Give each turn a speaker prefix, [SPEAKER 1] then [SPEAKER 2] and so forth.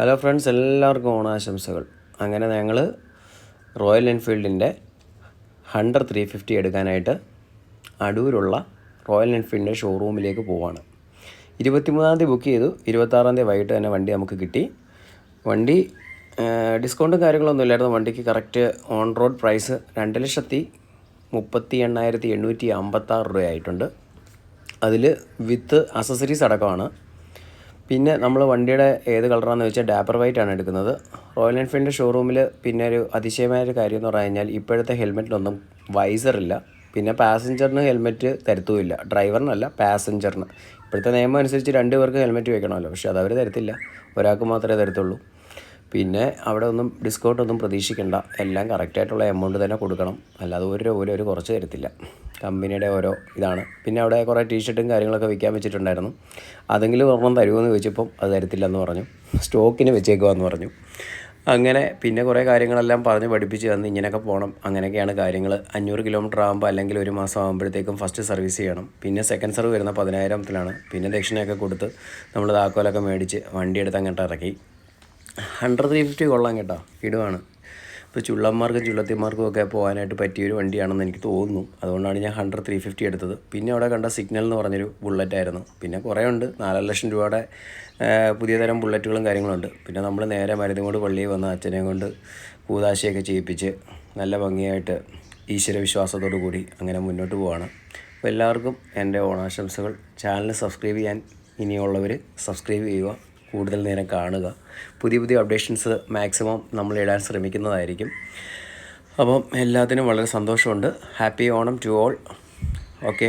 [SPEAKER 1] Hello friends എല്ലാവർക്കും ഓണാശംസകൾ. അങ്ങനെ ഞങ്ങൾ റോയൽ എൻഫീൽഡിന്റെ ഹണ്ടർ ത്രീ ഫിഫ്റ്റി എടുക്കാനായിട്ട് അടൂരുള്ള റോയൽ എൻഫീൽഡിന്റെ ഷോറൂമിലേക്ക് പോവാണ്. ഇരുപത്തിമൂന്നാം തീയതി ബുക്ക് ചെയ്തു. ഇരുപത്താറാം തീയതി വൈകിട്ട് തന്നെ വണ്ടി നമുക്ക് കിട്ടി. വണ്ടി ഡിസ്കൗണ്ടും കാര്യങ്ങളൊന്നും ഇല്ലായിരുന്നു. വണ്ടിക്ക് കറക്റ്റ് ഓൺ റോഡ് പ്രൈസ് രണ്ട് ലക്ഷത്തി മുപ്പത്തി എണ്ണായിരത്തി എണ്ണൂറ്റി അമ്പത്താറ് രൂപയായിട്ടുണ്ട്. അതിൽ വിത്ത് അസസറീസ് അടക്കമാണ്. പിന്നെ നമ്മൾ വണ്ടിയുടെ ഏത് കളറാണെന്ന് വെച്ചാൽ ഡാപ്പർ വൈറ്റ് ആണ് എടുക്കുന്നത്. റോയൽ എൻഫീൽഡിന്റെ ഷോറൂമിൽ പിന്നെ ഒരു അതിശയമായ ഒരു കാര്യം എന്ന് പറഞ്ഞു കഴിഞ്ഞാൽ ഇപ്പോഴത്തെ ഹെൽമെറ്റിലൊന്നും വൈസറില്ല പിന്നെ പാസഞ്ചറിന് ഹെൽമെറ്റ് തരത്തുമില്ല. ഡ്രൈവറിനല്ല പാസഞ്ചറിന് ഇപ്പോഴത്തെ നിയമം അനുസരിച്ച് രണ്ട് പേർക്ക് ഹെൽമെറ്റ് വെക്കണമല്ലോ. പക്ഷേ അതവർ തരത്തില്ല. ഒരാൾക്ക് മാത്രമേ തരത്തുള്ളൂ. പിന്നെ അവിടെ ഒന്നും ഡിസ്കൗണ്ട് ഒന്നും പ്രതീക്ഷിക്കേണ്ട. എല്ലാം കറക്റ്റായിട്ടുള്ള എമൗണ്ട് തന്നെ കൊടുക്കണം. അല്ലാതെ ഒരു രൂപ അവർ കുറച്ച് തരത്തില്ല. കമ്പനിയുടെ ഓരോ ഇതാണ്. പിന്നെ അവിടെ കുറേ ടീഷർട്ടും കാര്യങ്ങളൊക്കെ വിൽക്കാൻ വെച്ചിട്ടുണ്ടായിരുന്നു. അതെങ്കിലും ഒരെണ്ണം തരുമെന്ന് ചോദിച്ചപ്പം അത് തരത്തില്ല എന്ന് പറഞ്ഞു. സ്റ്റോക്കിന് വെച്ചേക്കുവാന്ന് പറഞ്ഞു. അങ്ങനെ പിന്നെ കുറേ കാര്യങ്ങളെല്ലാം പറഞ്ഞ് പഠിപ്പിച്ച് തന്ന് ഇങ്ങനെയൊക്കെ പോകണം അങ്ങനെയൊക്കെയാണ് കാര്യങ്ങൾ അഞ്ഞൂറ് കിലോമീറ്റർ ആകുമ്പോൾ അല്ലെങ്കിൽ ഒരു മാസം ആകുമ്പോഴത്തേക്കും ഫസ്റ്റ് സർവീസ് ചെയ്യണം. പിന്നെ സെക്കൻഡ് സർവ് വരുന്ന പതിനായിരത്തിലാണ്. പിന്നെ ദക്ഷിണയൊക്കെ കൊടുത്ത് നമ്മൾ താക്കോലൊക്കെ മേടിച്ച് വണ്ടി എടുത്ത് അങ്ങോട്ട് ഇറക്കി. ഹൺഡ്രഡ് ത്രീ ഫിഫ്റ്റി കൊള്ളാം കേട്ടോ. ഇടുവാണ് ഇപ്പോൾ ചുള്ളന്മാർക്കും ചുള്ളത്തിമാർക്കും ഒക്കെ പോകാനായിട്ട് പറ്റിയൊരു വണ്ടിയാണെന്ന് എനിക്ക് തോന്നുന്നു. അതുകൊണ്ടാണ് ഞാൻ ഹൺഡ്രഡ് ത്രീ ഫിഫ്റ്റി എടുത്തത്. പിന്നെ അവിടെ കണ്ട സിഗ്നൽ എന്ന് പറഞ്ഞൊരു ബുള്ളറ്റ് ആയിരുന്നു. പിന്നെ കുറേ ഉണ്ട്. നാലര ലക്ഷം രൂപയുടെ പുതിയ തരം ബുള്ളറ്റുകളും കാര്യങ്ങളുണ്ട്. പിന്നെ നമ്മൾ നേരെ മരുന്നുകൊണ്ട് പള്ളിയിൽ വന്ന അച്ഛനെ കൊണ്ട് കൂതാശയൊക്കെ ചെയ്യിപ്പിച്ച് നല്ല ഭംഗിയായിട്ട് ഈശ്വര വിശ്വാസത്തോടു കൂടി അങ്ങനെ മുന്നോട്ട് പോവാണ്. അപ്പോൾ എല്ലാവർക്കും എന്റെ ഓണാശംസകൾ. ചാനൽ സബ്സ്ക്രൈബ് ചെയ്യാൻ ഇനിയുള്ളവർ സബ്സ്ക്രൈബ് ചെയ്യുക. കൂടുതൽ നേരം കാണുക. പുതിയ പുതിയ അപ്ഡേഷൻസ് മാക്സിമം നമ്മൾ ഇടാൻ ശ്രമിക്കുന്നതായിരിക്കും. അപ്പം എല്ലാത്തിനും വളരെ സന്തോഷമുണ്ട്. Happy Onam to all okay